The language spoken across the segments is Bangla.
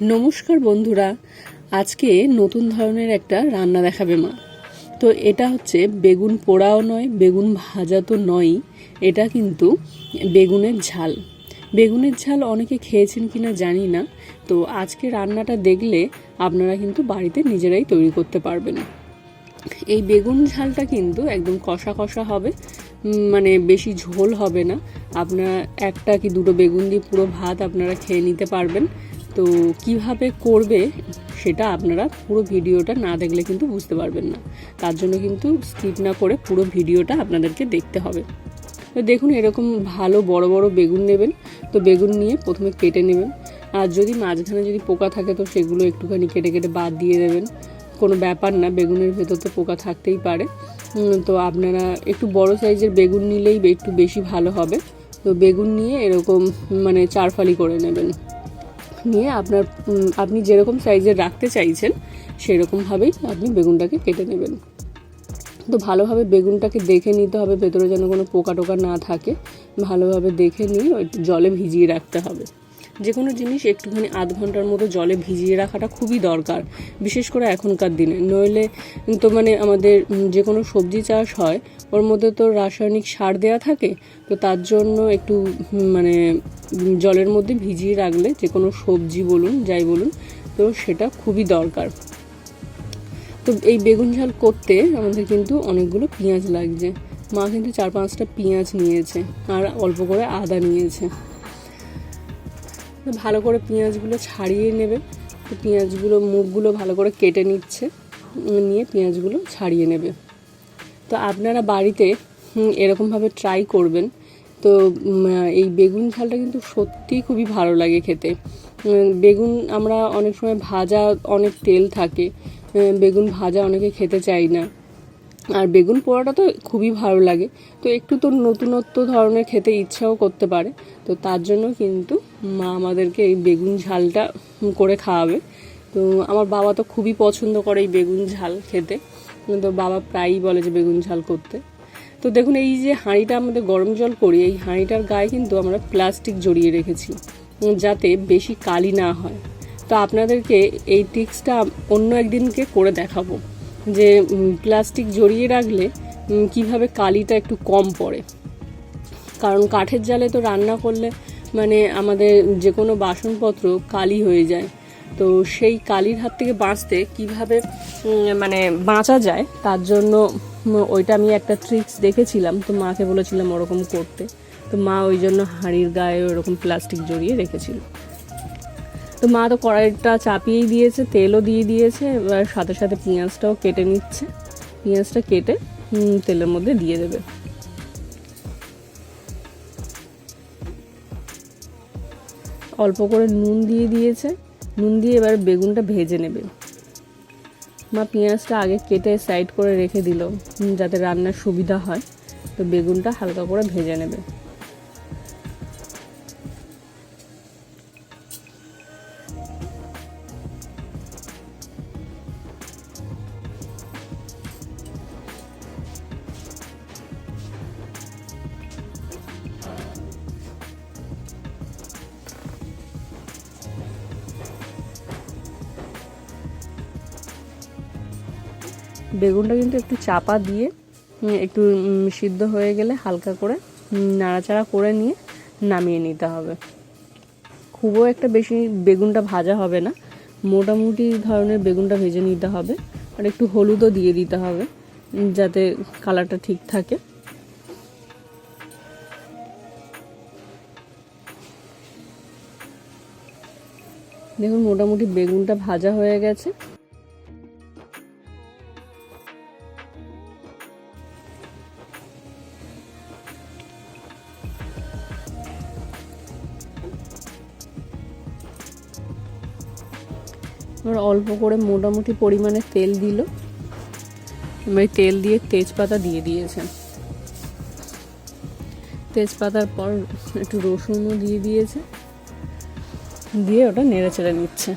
নমস্কার বন্ধুরা, আজকে নতুন ধরনের একটা রান্না দেখাবে মা। তো এটা হচ্ছে বেগুন পোড়াও নয়, বেগুন ভাজা তো নয়ই, এটা কিন্তু বেগুনের ঝাল। বেগুনের ঝাল অনেকে খেয়েছেন কি না জানি না, তো আজকে রান্নাটা দেখলে আপনারা কিন্তু বাড়িতে নিজেরাই তৈরি করতে পারবেন। এই বেগুন ঝালটা কিন্তু একদম কষা কষা হবে মানে বেশি ঝোল হবে না। আপনারা একটা কি দুটো বেগুন দিয়ে পুরো ভাত আপনারা খেয়ে নিতে পারবেন। তো কীভাবে করবে সেটা আপনারা পুরো ভিডিওটা না দেখলে কিন্তু বুঝতে পারবেন না। তার জন্য কিন্তু স্কিপ না করে পুরো ভিডিওটা আপনাদেরকে দেখতে হবে। তো দেখুন, এরকম ভালো বড় বড় বেগুন নেবেন। তো বেগুন নিয়ে প্রথমে কেটে নেবেন। আর যদি মাঝখানে যদি পোকা থাকে তো সেগুলো একটুখানি কেটে কেটে বাদ দিয়ে দেবেন। কোনো ব্যাপার না, বেগুনের ভেতর তো পোকা থাকতেই পারে। তো আপনারা একটু বড় সাইজের বেগুন নিলেই একটু বেশি ভালো হবে। তো বেগুন নিয়ে এরকম মানে চারফালি করে নেবেন। নিয়ে আপনার আপনি যেরকম সাইজের রাখতে চাইছেন, সেরকমভাবেই আপনি বেগুনটাকে কেটে নেবেন। তো ভালোভাবে বেগুনটাকে দেখে নিতে হবে, ভেতরে যেন কোনো পোকা টোকা না থাকে। ভালোভাবে দেখে নিয়ে জলে ভিজিয়ে রাখতে হবে। যে কোনো জিনিস একটুখানি আধ ঘণ্টার মতো জলে ভিজিয়ে রাখাটা খুবই দরকার, বিশেষ করে এখনকার দিনে। নইলে তো মানে আমাদের যে কোনো সবজি চাষ হয়, ওর মধ্যে তো রাসায়নিক সার দেওয়া থাকে, তো তার জন্য একটু মানে জলের মধ্যে ভিজিয়ে রাখলে যে কোনো সবজি বলুন, যাই বলুন, তো সেটা খুবই দরকার। তো এই বেগুন ঝাল করতে আমাদের কিন্তু অনেকগুলো পেঁয়াজ লাগছে। মা কিন্তু চার পাঁচটা পেঁয়াজ নিয়েছে, আর অল্প করে আদা নিয়েছে। ভালো করে পেঁয়াজগুলো ছাড়িয়ে নেবে। তো পেঁয়াজগুলো মুখগুলো ভালো করে কেটে নিচ্ছে। নিয়ে পেঁয়াজগুলো ছাড়িয়ে নেবে। তো আপনারা বাড়িতে এরকমভাবে ট্রাই করবেন। তো এই বেগুন ঝালটা কিন্তু সত্যিই খুবই ভালো লাগে খেতে। বেগুন আমরা অনেক সময় ভাজা অনেক তেল থাকে। বেগুন ভাজা অনেকে খেতে চাই না। আর বেগুন পোড়াটা তো খুবই ভালো লাগে। তো একটু তো নতুনত্ব ধরনের খেতে ইচ্ছাও করতে পারে। তো তার জন্য কিন্তু মা আমাদেরকে এই বেগুন ঝালটা করে খাওয়াবে। তো আমার বাবা তো খুবই পছন্দ করে এই বেগুন ঝাল খেতে। তো বাবা প্রায়ই বলে যে বেগুন ঝাল করতে। তো দেখুন, এই যে হাঁড়িটা আমাদের গরম জল করি, এই হাঁড়িটার গায়ে কিন্তু আমরা প্লাস্টিক জড়িয়ে রেখেছি, যাতে বেশি কালি না হয়। তো আপনাদেরকে এই টিক্সটা অন্য একদিনকে করে দেখাবো, যে প্লাস্টিক জড়িয়ে রাখলে কীভাবে কালিটা একটু কম পড়ে। কারণ কাঠের জালে তো রান্না করলে মানে আমাদের যে কোনো বাসনপত্র কালি হয়ে যায়। তো সেই কালির হাত থেকে বাঁচতে কীভাবে মানে বাঁচা যায়, তার জন্য ওইটা আমি একটা ট্রিক্স দেখেছিলাম। তো মাকে বলেছিলাম ওরকম করতে। তো মা ওই জন্য হাঁড়ির গায়ে ওরকম প্লাস্টিক জড়িয়ে রেখেছিল। তো মা তো কড়াইটা চাপিয়েই দিয়েছে, তেলও দিয়ে দিয়েছে, এবার সাথে সাথে পেঁয়াজটাও কেটে নিচ্ছে। পেঁয়াজটা কেটে তেলের মধ্যে দিয়ে দেবে। অল্প করে নুন দিয়ে দিয়েছে। নুন দিয়ে এবার বেগুনটা ভেজে নেবে। মা পেঁয়াজটা আগে কেটে সাইড করে রেখে দিল, যাতে রান্নার সুবিধা হয়। তো বেগুনটা হালকা করে ভেজে নেবে। বেগুনটা কিন্তু একটু চাপা দিয়ে একটু সিদ্ধ হয়ে গেলে হালকা করে নাড়াচাড়া করে নিয়ে নামিয়ে নিতে হবে। খুবও একটা বেশি বেগুনটা ভাজা হবে না। মোটামুটি ধরনের বেগুনটা ভেজে নিতে হবে আর একটু হলুদও দিয়ে দিতে হবে যাতে কালারটা ঠিক থাকে। দেখুন, মোটামুটি বেগুনটা ভাজা হয়ে গেছে। এবার অল্প করে মোটামুটি পরিমাণে তেল দিল। এবার তেল দিয়ে তেজপাতা দিয়ে দিয়েছে। তেজপাতার পর একটু রসুনও দিয়ে দিয়েছে। দিয়ে ওটা নেড়ে চেড়ে নিচ্ছে।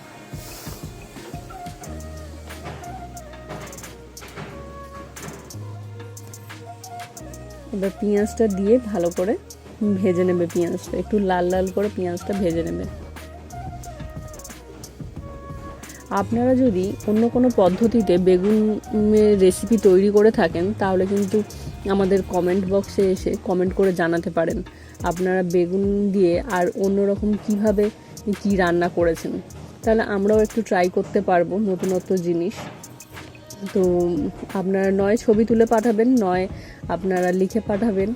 এবার পেঁয়াজটা দিয়ে ভালো করে ভেজে নেবে পেঁয়াজটা। একটু লাল লাল করে পেঁয়াজটা ভেজে নেবে। আপনারা যদি অন্য কোনো পদ্ধতিতে বেগুনের রেসিপি তৈরি করে থাকেন, তাহলে কিন্তু আমাদের কমেন্ট বক্সে এসে কমেন্ট করে জানাতে পারেন। আপনারা বেগুন দিয়ে আর অন্যরকম কীভাবে কি রান্না করেছেন। তাহলে আমরাও একটু ট্রাই করতে পারব নতুনত্ব জিনিস। তো আপনারা নয় ছবি তুলে পাঠাবেন, নয় আপনারা লিখে পাঠাবেন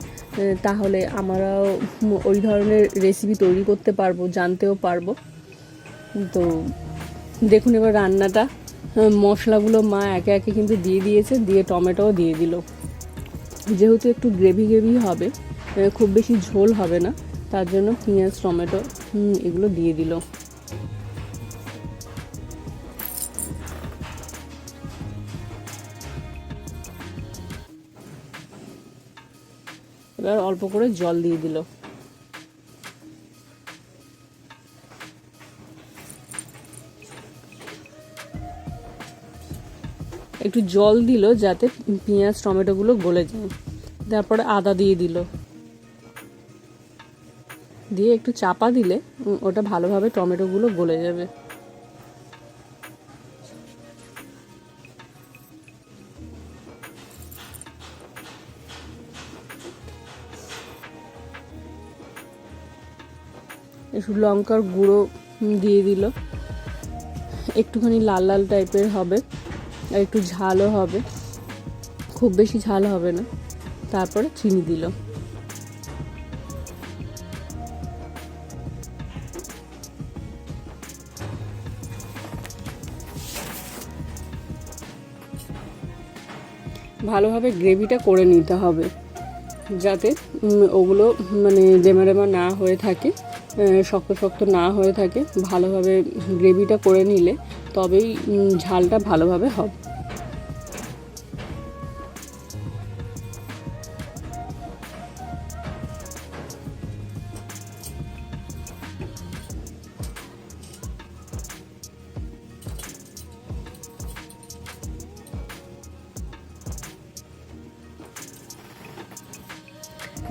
তাহলে আমরাও ওই ধরনের রেসিপি তৈরি করতে পারব, জানতেও পারব। তো দেখুন এবার রান্নাটা। মশলাগুলো মা একে একে কিন্তু দিয়ে দিয়েছে, দিয়ে টমেটোও দিয়ে দিল। যেহেতু একটু গ্রেভি গ্রেভি হবে খুব বেশি ঝোল হবে না, তার জন্য পেঁয়াজ, টমেটো এগুলো দিয়ে দিল। এবার অল্প করে জল দিয়ে দিল। একটু জল দিল যাতে পেঁয়াজ, টমেটোগুলো গলে যায়। তারপরে আদা দিয়ে দিল। দিয়ে একটু চাপা দিলে ওটা ভালোভাবে টমেটোগুলো গলে যাবে। একটু লঙ্কার গুঁড়ো দিয়ে দিল। একটুখানি লাল লাল টাইপের হবে। আর একটু ঝালও হবে। খুব বেশি ঝাল হবে না। তারপরে চিনি দিল। ভালোভাবে গ্রেভিটা করে নিতে হবে, যাতে ওগুলো মানে ডেমা না হয়ে থাকে শক্ত শক্ত না হয়ে থাকে, ভালোভাবে গ্রেভিটা করে নিলে তবেই ঝালটা ভালোভাবে হবে।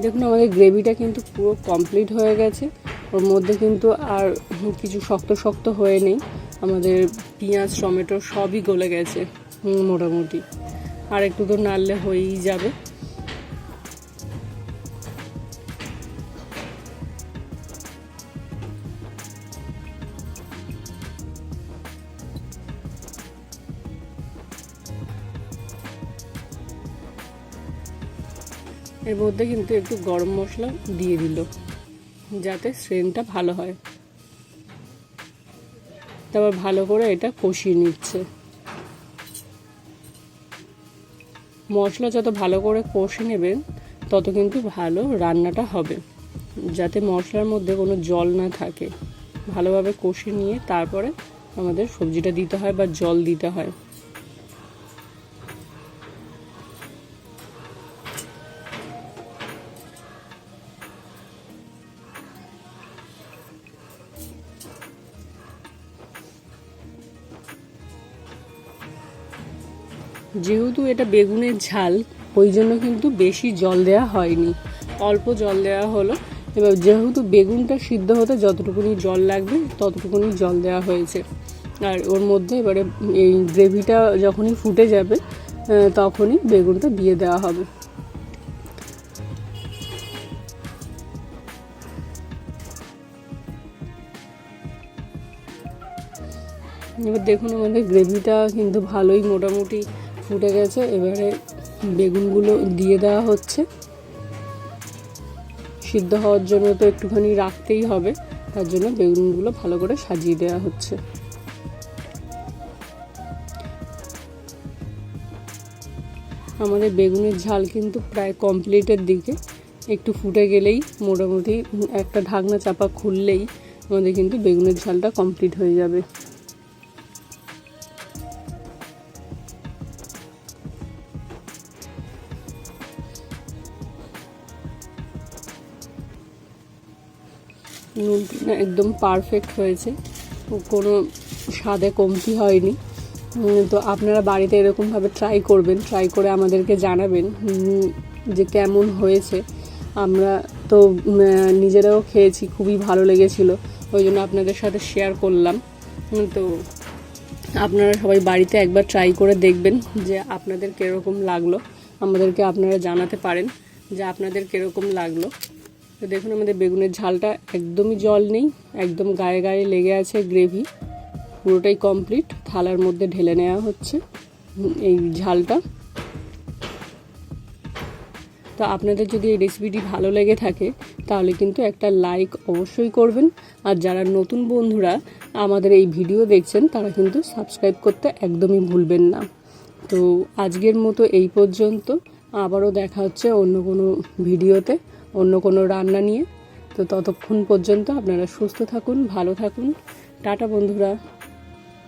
দেখুন, আমাদের গ্রেভিটা কিন্তু পুরো কমপ্লিট হয়ে গেছে। ওর মধ্যে কিন্তু আর কিছু শক্ত শক্ত হয়ে নেই। আমাদের পেঁয়াজ, টমেটো সবই গলে গেছে মোটামুটি। আর একটু তো নাড়লে হয়েই যাবে। এর মধ্যে কিন্তু একটু গরম মশলা দিয়ে দিল, যাতে স্ট্রেনটা ভালো হয়। তারপর ভালো করে এটা কষিয়ে নিচ্ছে। মশলা যত ভালো করে কষে নেবেন, তত কিন্তু ভালো রান্নাটা হবে। যাতে মশলার মধ্যে কোনো জল না থাকে। ভালোভাবে কষে নিয়ে তারপরে আমাদের সবজিটা দিতে হয় বা জল দিতে হয়। যেহেতু এটা বেগুনের ঝাল, ওই জন্য কিন্তু বেশি জল দেওয়া হয়নি। অল্প জল দেওয়া হলো। এবার যেহেতু বেগুনটা সিদ্ধ হতে যতটুকুনি জল লাগবে, ততটুকুনি জল দেওয়া হয়েছে। আর ওর মধ্যে এবারে এই গ্রেভিটা যখনই ফুটে যাবে তখনই বেগুনটা দিয়ে দেওয়া হবে। এবার দেখুন আমাদের গ্রেভিটা কিন্তু ভালোই মোটামুটি ফুটে গেছে। এবারে বেগুনগুলো দিয়ে দেওয়া হচ্ছে। সিদ্ধ হওয়ার জন্য তো একটুখানি রাখতেই হবে। তার জন্য বেগুনগুলো ভালো করে সাজিয়ে দেওয়া হচ্ছে। আমাদের বেগুনের ঝাল কিন্তু প্রায় কমপ্লিটের দিকে। একটু ফুটে গেলেই মোটামুটি একটা ঢাকনা চাপা খুললেই আমাদের কিন্তু বেগুনের ঝালটা কমপ্লিট হয়ে যাবে। নুনটা একদম পারফেক্ট হয়েছে। কোনো স্বাদে কমতি হয়নি। তো আপনারা বাড়িতে এরকমভাবে ট্রাই করবেন ট্রাই করে আমাদেরকে জানাবেন যে কেমন হয়েছে। আমরা তো নিজেরাও খেয়েছি, খুবই ভালো লেগেছিল। ওই জন্য আপনাদের সাথে শেয়ার করলাম। তো আপনারা সবাই বাড়িতে একবার ট্রাই করে দেখবেন যে আপনাদের কীরকম লাগল। আমাদেরকে আপনারা জানাতে পারেন যে আপনাদের কীরকম লাগল। তো দেখুন আমাদের বেগুনের ঝালটা, একদমই জল নেই, একদম গায়ে গায়ে লেগে আছে গ্রেভি। পুরোটাই কমপ্লিট, থালার মধ্যে ঢেলে নেওয়া হচ্ছে এই ঝালটা। তো আপনাদের যদি এই রেসিপিটি ভালো লেগে থাকে, তাহলে কিন্তু একটা লাইক অবশ্যই করবেন। আর যারা নতুন বন্ধুরা আমাদের এই ভিডিও দেখছেন, তারা কিন্তু সাবস্ক্রাইব করতে একদমই ভুলবেন না। তো আজকের মতো এই পর্যন্ত, আবারও দেখা হচ্ছে অন্য কোনো ভিডিওতে অন্য কোনো রান্না নিয়ে। তো ততক্ষণ পর্যন্ত আপনারা সুস্থ থাকুন ভালো থাকুন। টাটা বন্ধুরা।